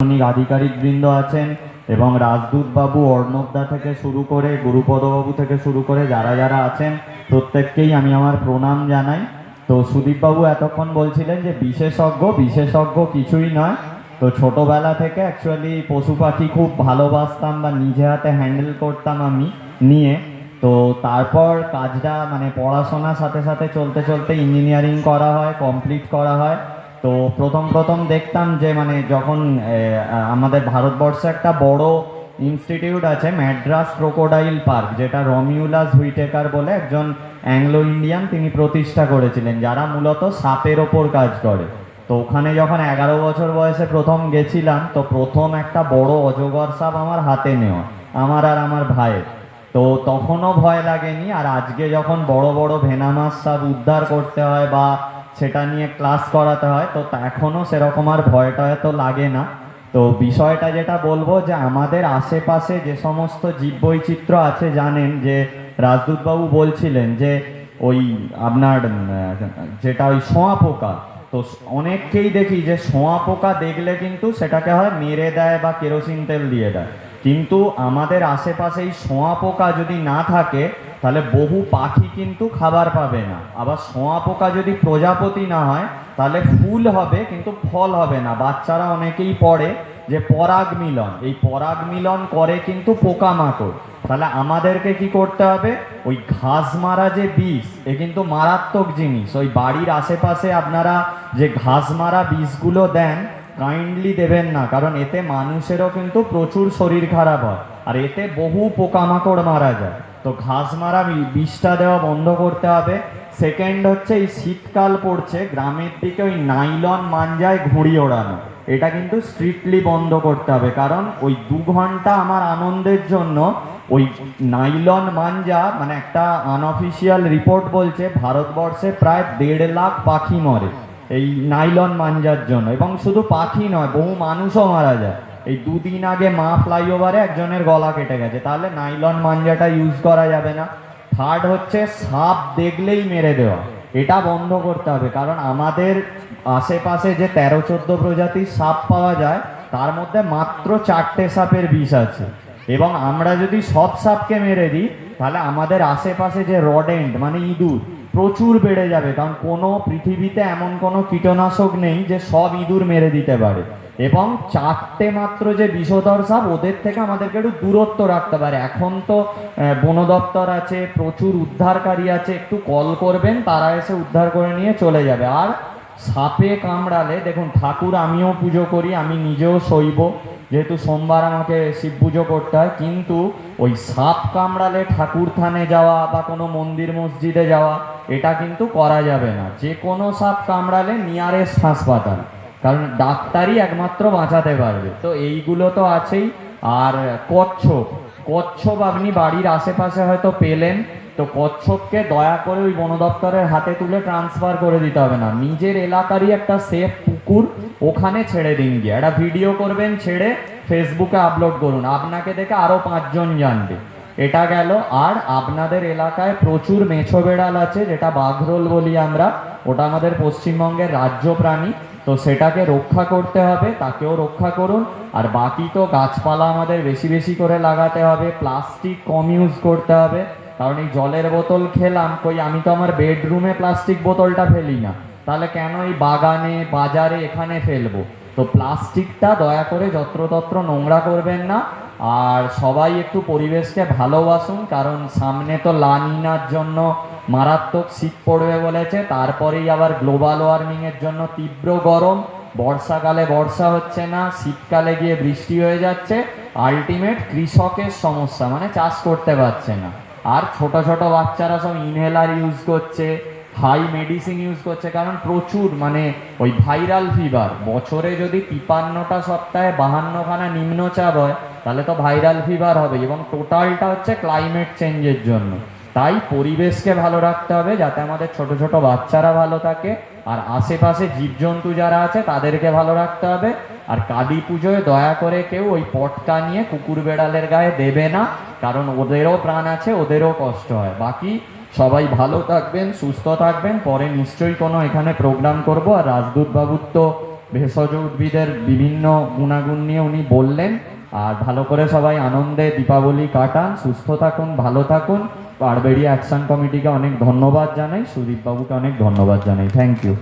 প্রশাসনিক আধিকারিকবৃন্দ আছেন এবং রাজদূত বাবু, অর্ণবদা থেকে শুরু করে, গুরুপদ বাবু থেকে শুরু করে যারা যারা আছেন, প্রত্যেককেই আমি আমার প্রণাম জানাই। তো সুদীপ বাবু এতক্ষণ বলছিলেন যে বিশেষজ্ঞ বিশেষজ্ঞ কিছুই নয়। তো ছোটবেলা থেকে অ্যাকচুয়ালি পশু পাখি খুব ভালোবাসতাম বা নিজে হাতে হ্যান্ডেল করতাম আমি নিয়ে। তো তারপর কাজটা মানে পড়াশোনার সাথে সাথে চলতে চলতে ইঞ্জিনিয়ারিং করা হয় কমপ্লিট করা হয়। তো প্রথম প্রথম দেখতাম যে মানে যখন আমাদের ভারতবর্ষে একটা বড় ইনস্টিটিউট আছে ম্যাড্রাস ক্রোকোডাইল পার্ক যেটা রমিউলাস হুইটেকার বলে একজন অ্যাংলো ইন্ডিয়ান তিনি প্রতিষ্ঠা করেছিলেন, যারা মূলত সাপের ওপর কাজ করে। তো ওখানে যখন এগারো বছর বয়সে প্রথম গেছিলাম, তো প্রথম একটা বড় অজগর সাপ আমার হাতে নেওয়া, আমার আর আমার ভাইয়ের। তো তখনও ভয় লাগেনি, আর আজকে যখন বড় বড় ভেনামাস সাপ উদ্ধার করতে হয় বা সেটা নিয়ে ক্লাস করাতে হয়, তো এখনও সেরকম আর ভয়টা তো লাগে না। তো বিষয়টা যেটা বলব যে আমাদের আশেপাশে যে সমস্ত জীববৈচিত্র্য আছে, জানেন যে রাজদূতবাবু বলছিলেন যে ওই আপনার যেটা ওই সোঁয়া পোকা, তো অনেককেই দেখি যে সোঁয়া পোকা দেখলে কিন্তু সেটাকে হয় মেরে দেয় বা কেরোসিন তেল দিয়ে দেয়। কিন্তু আমাদের আশেপাশে এই শোঁয়া পোকা যদি না থাকে তাহলে বহু পাখি কিন্তু খাবার পাবে না। আবার শোঁয়া পোকা যদি প্রজাপতি না হয়, তাহলে ফুল হবে কিন্তু ফল হবে না। বাচ্চারা অনেকেই পড়ে যে পরাগ মিলন। এই পরাগ মিলন করে কিন্তু পোকামাকড়। তাহলে আমাদেরকে কি করতে হবে? ওই ঘাস মারা যে বিষ এ কিন্তু মারাত্মক জিনিস। ওই বাড়ির আশেপাশে আপনারা যে ঘাস মারা বিষগুলো দেন কাইন্ডলি দেবেন না। কারণ এতে মানুষেরও কিন্তু প্রচুর শরীর খারাপ হয়। আর এতে বহু পোকামাকড় মারা যায়। তো ঘাস মারা বিষটা দেওয়া বন্ধ করতে হবে। সেকেন্ড হচ্ছে এই শীতকাল পড়ছে, গ্রামের দিকে ওই নাইলন মাঞ্জায় ঘুড়ি ওড়ানো। এটা কিন্তু স্ট্রিক্টলি বন্ধ করতে হবে, কারণ ওই দু ঘণ্টা আমার আনন্দের জন্য ওই নাইলন মাঞ্জা মানে একটা আনঅফিসিয়াল রিপোর্ট বলছে, ভারতবর্ষে প্রায় দেড় লাখ পাখি মরে এই নাইলন মাঞ্জার জন্য। এবং শুধু পাখি নয়, বহু মানুষও মারা যায়। এই দুদিন আগে মা ফ্লাইওভারে একজনের গলা কেটে গেছে। তাহলে নাইলন মাঞ্জাটা ইউজ করা যাবে না। থার্ড হচ্ছে সাপ দেখলেই মেরে দেওয়া। এটা বন্ধ করতে হবে। কারণ আমাদের আশেপাশে যে তেরো চোদ্দ প্রজাতির সাপ পাওয়া যায়, তার মধ্যে মাত্র চারটে সাপের বিষ আছে। এবং আমরা যদি সব সাপকে মেরে দিই, তাহলে আমাদের আশেপাশে যে রডেন্ট মানে ইঁদুর, প্রচুর বেড়ে যাবে। কারণ কোনো পৃথিবীতে এমন কোনো কীটনাশক নেই যে সব ইঁদুর মেরে দিতে পারে। এবং চারটে মাত্র যে বিষধর সাপ, ওদের থেকে আমাদেরকে একটু দূরত্ব রাখতে পারে। এখন তো বন দপ্তর আছে, প্রচুর উদ্ধারকারী আছে, একটু কল করবেন, তারা এসে উদ্ধার করে নিয়ে চলে যাবে। আর সাপে কামড়ালে, দেখুন, ঠাকুর আমিও পুজো করি, আমি নিজেও শৈব, যেহেতু সোমবার আমাকে শিব পুজো করতে হয়, কিন্তু ওই সাপ কামড়ালে ঠাকুর থানে যাওয়া বা কোনো মন্দির মসজিদে যাওয়া, এটা কিন্তু করা যাবে না। যে কোনো সাপ কামড়ালে নিয়ারেস্ট হাসপাতাল। কারণ ডাক্তারই একমাত্র বাঁচাতে পারবে। তো এইগুলো তো আছেই। আর কচ্ছপ কচ্ছপ আপনি বাড়ির আশেপাশে হয়তো পেলেন, তো কচ্ছপকে দয়া করে ওই বন দপ্তরের হাতে তুলে ট্রান্সফার করে দিতে হবে না। নিজের এলাকারই একটা সেফ পুকুর ওখানে ছেড়ে দিন গিয়ে। একটা ভিডিও করবেন ছেড়ে ফেসবুকে আপলোড করুন। আপনাকে দেখে আরও পাঁচজন জানবে। এটা গেল। আর আপনাদের এলাকায় প্রচুর মেছো বেড়াল আছে, যেটা বাঘরোল বলি আমরা। ওটা আমাদের পশ্চিমবঙ্গের রাজ্য প্রাণী। তো সেটাকে রক্ষা করতে হবে, তাকেও রক্ষা করুন। আর বাকি তো গাছপালা আমাদের বেশি বেশি করে লাগাতে হবে, প্লাস্টিক কম ইউজ করতে হবে। কারণ এই জলের বোতল খেলাম, কই আমি তো আমার বেডরুমে প্লাস্টিক বোতলটা ফেলি না। তাহলে কেন এই বাগানে, বাজারে এখানে ফেলব? তো প্লাস্টিকটা দয়া করে যত্রতত্র নোংরা করবেন না। আর সবাই একটু পরিবেশকে ভালোবাসুন, কারণ সামনে তো লানিনার জন্য মারাত্মক শীত পড়বে বলেছে, তারপরেই আবার গ্লোবাল ওয়ার্মিংয়ের জন্য তীব্র গরম। বর্ষাকালে বর্ষা হচ্ছে না, শীতকালে গিয়ে বৃষ্টি হয়ে যাচ্ছে। আলটিমেট কৃষকের সমস্যা মানে চাষ করতে পারছে না। আর ছোট ছোট বাচ্চারা সব ইনহেলার ইউজ করছে হাই মেডিসিন ইউজ করছে, কারণ প্রচুর মানে ওই ভাইরাল ফিভার বছরে যদি তিপান্নটা সপ্তাহে বাহান্নখানা নিম্নচাপ হয়, তাহলে তো ভাইরাল ফিভার হবে এবং টোটালটা হচ্ছে ক্লাইমেট চেঞ্জের জন্য। তাই পরিবেশকে ভালো রাখতে হবে, যাতে আমাদের ছোট ছোট বাচ্চারা ভালো থাকে, আর আশেপাশে জীবজন্তু যারা আছে, তাদেরকে ভালো রাখতে হবে। আর কালী পুজোয় দয়া করে কেউ ওই পটকা নিয়ে কুকুর বেড়ালের গায়ে দেবে না, কারণ ওদেরও প্রাণ আছে, ওদেরও কষ্ট হয়। বাকি সবাই ভালো থাকবেন, সুস্থ থাকবেন। পরে নিশ্চয়ই কোনো এখানে প্রোগ্রাম করব। আর রাজদূত বাবুর তো ভেষজ উদ্ভিদের বিভিন্ন গুণাগুণ নিয়ে উনি বললেন। আর ভালো করে সবাই আনন্দে দীপাবলি কাটান, সুস্থ থাকুন, ভালো থাকুন। পারবেড়ি অ্যাকশন কমিটিকে অনেক ধন্যবাদ জানাই। সুদীপবাবুকে অনেক ধন্যবাদ জানাই। Thank you